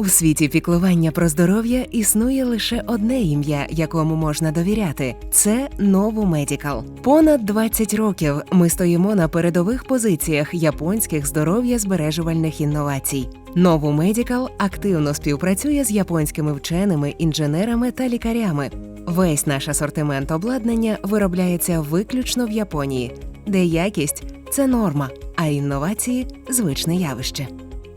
У світі піклування про здоров'я існує лише одне ім'я, якому можна довіряти це Нову Медікал. Понад 20 років ми стоїмо на передових позиціях японських здоров'я збережувальних інновацій. Нову Медікал активно співпрацює з японськими вченими, інженерами та лікарями. Весь наш асортимент обладнання виробляється виключно в Японії, де якість це норма, а інновації звичне явище.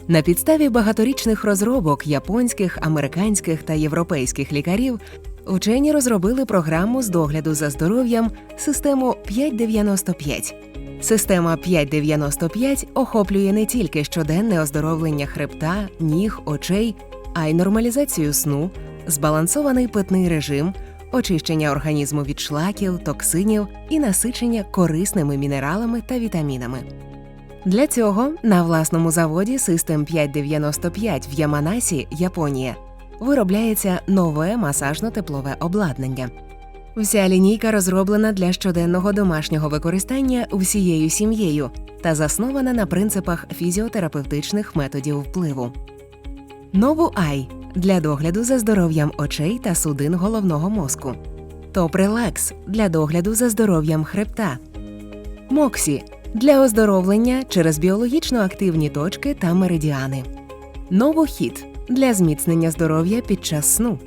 На підставі багаторічних розробок японських, американських та європейських лікарів вчені розробили програму з догляду за здоров'ям систему 595. Система 595 охоплює не тільки щоденне оздоровлення хребта, ніг, очей, а й нормалізацію сну, збалансований питний режим, очищення організму від шлаків, токсинів і насичення корисними мінералами та вітамінами. Для цього на власному заводі System 595 в Яманасі, Японія, виробляється нове масажно-теплове обладнання. Вся лінійка розроблена для щоденного домашнього використання всією сім'єю та заснована на принципах фізіотерапевтичних методів впливу. Нову Ай для догляду за здоров'ям очей та судин головного мозку. Топ Релакс для догляду за здоров'ям хребта. Моксі для оздоровлення через біологічно активні точки та меридіани. Новохід для зміцнення здоров'я під час сну.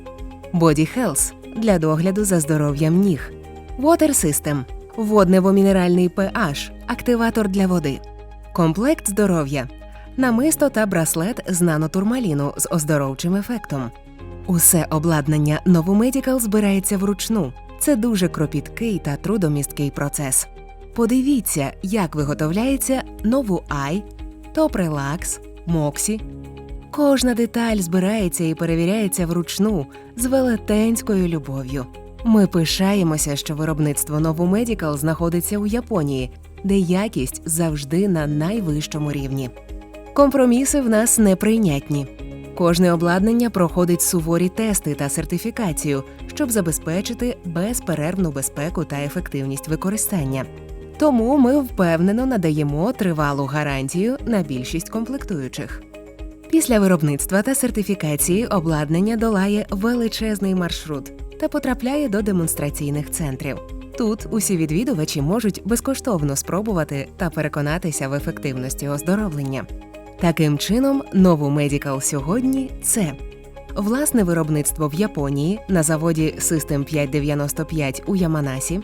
Body Health для догляду за здоров'ям ніг. Water System воднево-мінеральний pH, активатор для води. Комплект здоров'я намисто та браслет з нанотурмаліну з оздоровчим ефектом. Усе обладнання Новомедікал збирається вручну. Це дуже кропіткий та трудомісткий процес. Подивіться, як виготовляється нову Ай, Топ Релакс, Моксі. Кожна деталь збирається і перевіряється вручну з велетенською любов'ю. Ми пишаємося, що виробництво Нову Медікал знаходиться у Японії, де якість завжди на найвищому рівні. Компроміси в нас неприйнятні. Кожне обладнання проходить суворі тести та сертифікацію, щоб забезпечити безперервну безпеку та ефективність використання. Тому ми впевнено надаємо тривалу гарантію на більшість комплектуючих. Після виробництва та сертифікації обладнання долає величезний маршрут та потрапляє до демонстраційних центрів. Тут усі відвідувачі можуть безкоштовно спробувати та переконатися в ефективності оздоровлення. Таким чином, нову Медікал сьогодні це власне виробництво в Японії на заводі System 595 у Яманасі,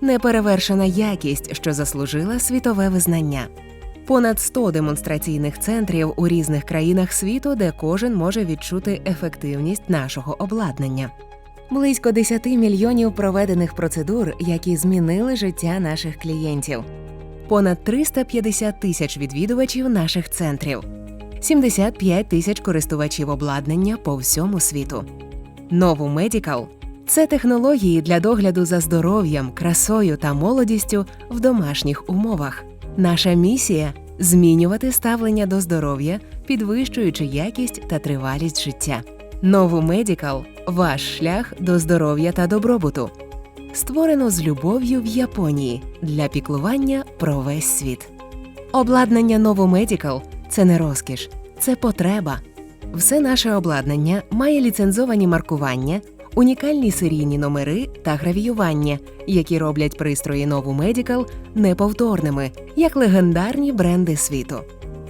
неперевершена якість, що заслужила світове визнання. Понад 100 демонстраційних центрів у різних країнах світу, де кожен може відчути ефективність нашого обладнання. Близько 10 мільйонів проведених процедур, які змінили життя наших клієнтів. Понад 350 тисяч відвідувачів наших центрів, 75 тисяч користувачів обладнання по всьому світу. Нову Медікал це технології для догляду за здоров'ям, красою та молодістю в домашніх умовах. Наша місія змінювати ставлення до здоров'я, підвищуючи якість та тривалість життя. Нову Медікал ваш шлях до здоров'я та добробуту. Створено з любов'ю в Японії для піклування про весь світ. Обладнання Нову Медікал це не розкіш, це потреба. Все наше обладнання має ліцензовані маркування, унікальні серійні номери та гравіювання, які роблять пристрої Нову Медікал неповторними, як легендарні бренди світу.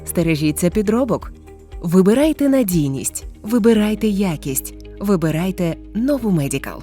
Стережіться підробок. Вибирайте надійність, вибирайте якість, вибирайте Нову Медікал.